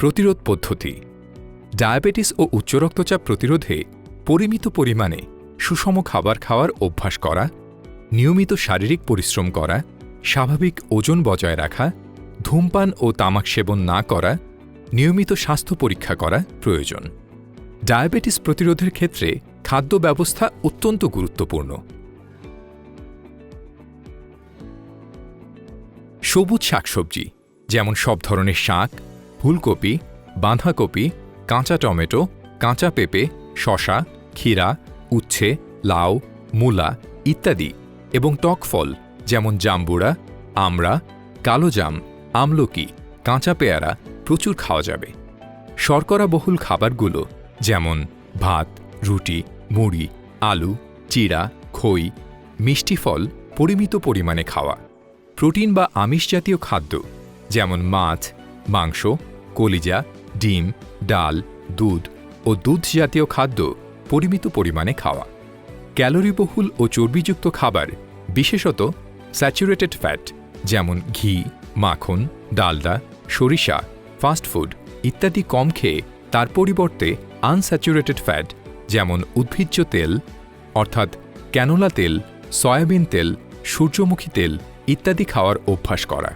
প্রতিরোধ পদ্ধতি। ডায়াবেটিস ও উচ্চ রক্তচাপ প্রতিরোধে পরিমিত পরিমাণে সুষম খাবার খাওয়ার অভ্যাস করা, নিয়মিত শারীরিক পরিশ্রম করা, স্বাভাবিক ওজন বজায় রাখা, ধূমপান ও তামাক সেবন না করা, নিয়মিত স্বাস্থ্য পরীক্ষা করা প্রয়োজন। ডায়াবেটিস প্রতিরোধের ক্ষেত্রে খাদ্য ব্যবস্থা অত্যন্ত গুরুত্বপূর্ণ। সবুজ শাকসবজি, যেমন সব ধরনের শাক ফুলকপি, বাঁধাকপি, কাঁচা টমেটো, কাঁচা পেঁপে শশা ক্ষীরা, উচ্ছে, লাউ, মূলা ইত্যাদি এবং টক ফল যেমন জাম্বুরা, আমড়া কালোজাম আমলকি, কাঁচা পেয়ারা প্রচুর খাওয়া যাবে। শর্করাবহুল খাবারগুলো যেমন ভাত, রুটি, মুড়ি, আলু, চিড়া, খই, মিষ্টি ফল পরিমিত পরিমাণে খাওয়া। প্রোটিন বা আমিষ জাতীয় খাদ্য যেমন মাছ, মাংস কলিজা, ডিম, ডাল, দুধ ও দুধ জাতীয় খাদ্য পরিমিত পরিমাণে খাওয়া। ক্যালোরিবহুল ও চর্বিযুক্ত খাবার, বিশেষত স্যাচুরেটেড ফ্যাট, যেমন ঘি, মাখন, ডালডা, সরিষা ফাস্টফুড ইত্যাদি কম খেয়ে তার পরিবর্তে আনস্যাচুরেটেড ফ্যাট, যেমন উদ্ভিজ্জ তেল, অর্থাৎ ক্যানোলা তেল, সয়াবিন তেল, সূর্যমুখী তেল ইত্যাদি খাওয়ার অভ্যাস করা।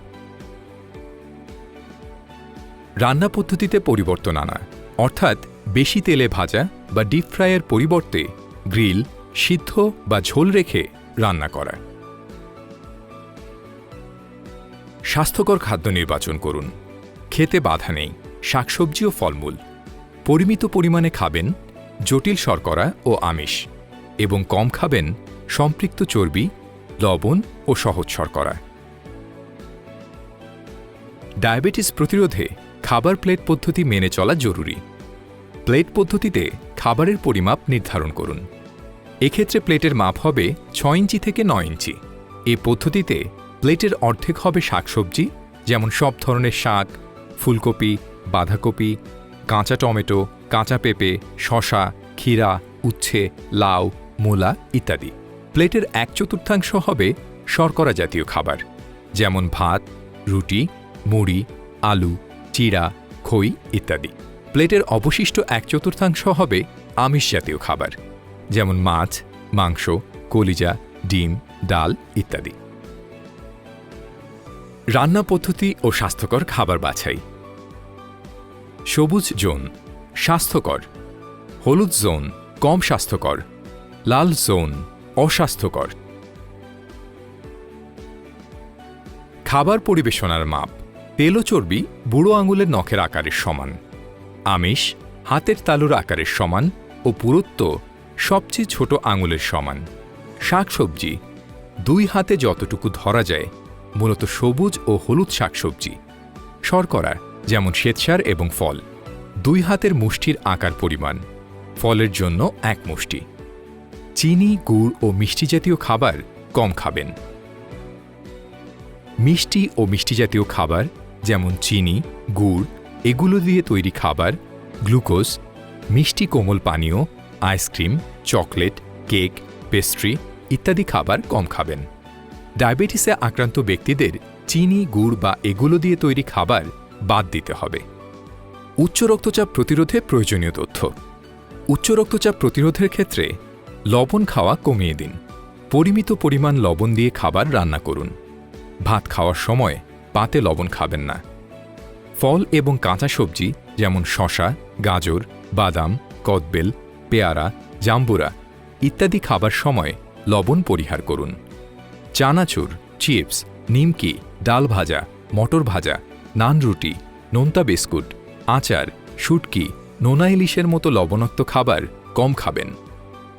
রান্না পদ্ধতিতে পরিবর্তন আনা, অর্থাৎ বেশি তেলে ভাজা বা ডিপ ফ্রাইয়ের পরিবর্তে গ্রিল সিদ্ধ বা ঝোল রেখে রান্না করা। স্বাস্থ্যকর খাদ্য নির্বাচন করুন। খেতে বাধা নেই, শাকসবজি ও ফলমূল। পরিমিত পরিমাণে খাবেন, জটিল শর্করা ও আমিষ। এবং কম খাবেন, সম্পৃক্ত চর্বি, লবণ ও সহজ শর্করা। ডায়াবেটিস প্রতিরোধে খাবার প্লেট পদ্ধতি মেনে চলা জরুরি। প্লেট পদ্ধতিতে খাবারের পরিমাপ নির্ধারণ করুন। এক্ষেত্রে প্লেটের মাপ হবে ছয় ইঞ্চি থেকে নয় ইঞ্চি। এ পদ্ধতিতে প্লেটের অর্ধেক হবে শাকসবজি, যেমন সব ধরনের শাক, ফুলকপি, বাঁধাকপি, কাঁচা টমেটো, কাঁচা পেঁপে শশা ক্ষীরা, উচ্ছে, লাউ, মূলা ইত্যাদি। প্লেটের এক চতুর্থাংশ হবে শর্করা জাতীয় খাবার, যেমন ভাত, রুটি, মুড়ি, আলু চিড়া খই ইত্যাদি। প্লেটের অবশিষ্ট এক চতুর্থাংশ হবে আমিষ জাতীয় খাবার, যেমন মাছ, মাংস, কলিজা, ডিম, ডাল ইত্যাদি। রান্না পদ্ধতি ও স্বাস্থ্যকর খাবার বাছাই। সবুজ জোন, স্বাস্থ্যকর। হলুদ জোন, কম স্বাস্থ্যকর। লাল জোন, অস্বাস্থ্যকর। খাবার পরিবেশনার মাপ। তেল চর্বি বুড়ো আঙুলের নখের আকারের সমান। আমিষ হাতের তালুর আকারের সমান ও পুরুত্ব সবচেয়ে ছোট আঙুলের সমান। শাকসবজি, দুই হাতে যতটুকু ধরা যায়, মূলত সবুজ ও হলুদ শাকসবজি। শর্করা, যেমন শ্বেতসার এবং ফল, দুই হাতের মুষ্টির আকার পরিমাণ, ফলের জন্য এক মুষ্টি। চিনি, গুড় ও মিষ্টি জাতীয় খাবার কম খাবেন। মিষ্টি ও মিষ্টি জাতীয় খাবার যেমন চিনি, গুড়, এগুলো দিয়ে তৈরি খাবার, গ্লুকোজ, মিষ্টি কোমল পানীয়, আইসক্রিম, চকলেট, কেক, পেস্ট্রি ইত্যাদি খাবার কম খাবেন। ডায়াবেটিসে আক্রান্ত ব্যক্তিদের চিনি, গুড় বা এগুলো দিয়ে তৈরি খাবার বাদ দিতে হবে। উচ্চ রক্তচাপ প্রতিরোধে প্রয়োজনীয় তথ্য। উচ্চ রক্তচাপ প্রতিরোধের ক্ষেত্রে লবণ খাওয়া কমিয়ে দিন। পরিমিত পরিমাণ লবণ দিয়ে খাবার রান্না করুন। ভাত খাওয়ার সময় পাতে লবণ খাবেন না। ফল এবং কাঁচা সবজি যেমন শশা গাজর, বাদাম, কদবেল, পেয়ারা, জাম্বুরা ইত্যাদি খাবার সময় লবণ পরিহার করুন। চানাচুর, চিপস, নিমকি, ডাল ভাজা, মটর ভাজা, নান রুটি, নোনতা বিস্কুট, আচার, শুটকি, নোনা ইলিশের মতো লবণাক্ত খাবার কম খাবেন।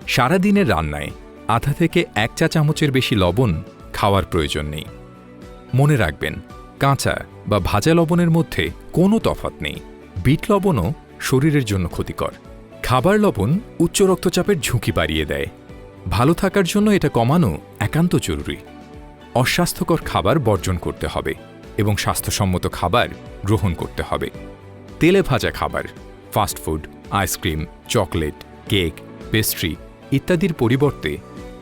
সারাদিনের রান্নায় আধা থেকে এক চা চামচের বেশি লবণ খাওয়ার প্রয়োজন নেই। মনে রাখবেন কাঁচা বা ভাজা লবণের মধ্যে কোনো তফাৎ নেই। বিট লবণও শরীরের জন্য ক্ষতিকর। খাবার লবণ উচ্চ রক্তচাপের ঝুঁকি বাড়িয়ে দেয়। ভালো থাকার জন্য এটা কমানো একান্ত জরুরি। অস্বাস্থ্যকর খাবার বর্জন করতে হবে এবং স্বাস্থ্যসম্মত খাবার গ্রহণ করতে হবে। তেলে ভাজা খাবার fast food ice cream, chocolate, cake, pastry ইত্যাদির পরিবর্তে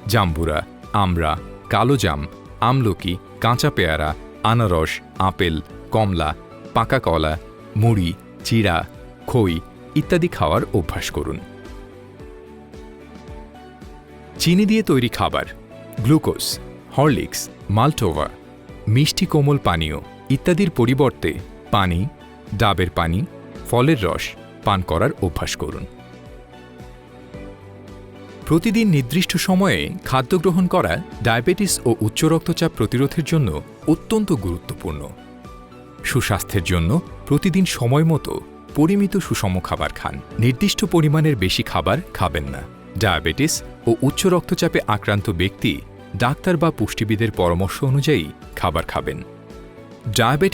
জাম্বুরা, আমড়া কালোজাম আমলকি, কাঁচা পেয়ারা আনারস, আপেল, কমলা, পাকা কলা, মুড়ি, চিড়া, খই ইত্যাদি খাওয়ার অভ্যাস করুন। চিনি দিয়ে তৈরি খাবার, গ্লুকোজ, হরলিক্স, মাল্টোভা, মিষ্টি কোমল পানীয় ইত্যাদির পরিবর্তে পানি, ডাবের পানি, ফলের রস পান করার অভ্যাস করুন। প্রতিদিন নির্দিষ্ট সময়ে খাদ্য গ্রহণ করা, ডায়াবেটিস ও উচ্চ রক্তচাপ প্রতিরোধের জন্য অত্যন্ত গুরুত্বপূর্ণ। সুস্বাস্থ্যের জন্য প্রতিদিন সময় মতো পরিমিত সুষম খাবার খান। নির্দিষ্ট পরিমাণের বেশি খাবার খাবেন না। ডায়াবেটিস ও উচ্চ রক্তচাপে আক্রান্ত ব্যক্তি, ডাক্তার বা পুষ্টিবিদের পরামর্শ অনুযায়ী খাবার খাবেন। ডায়াবেটিস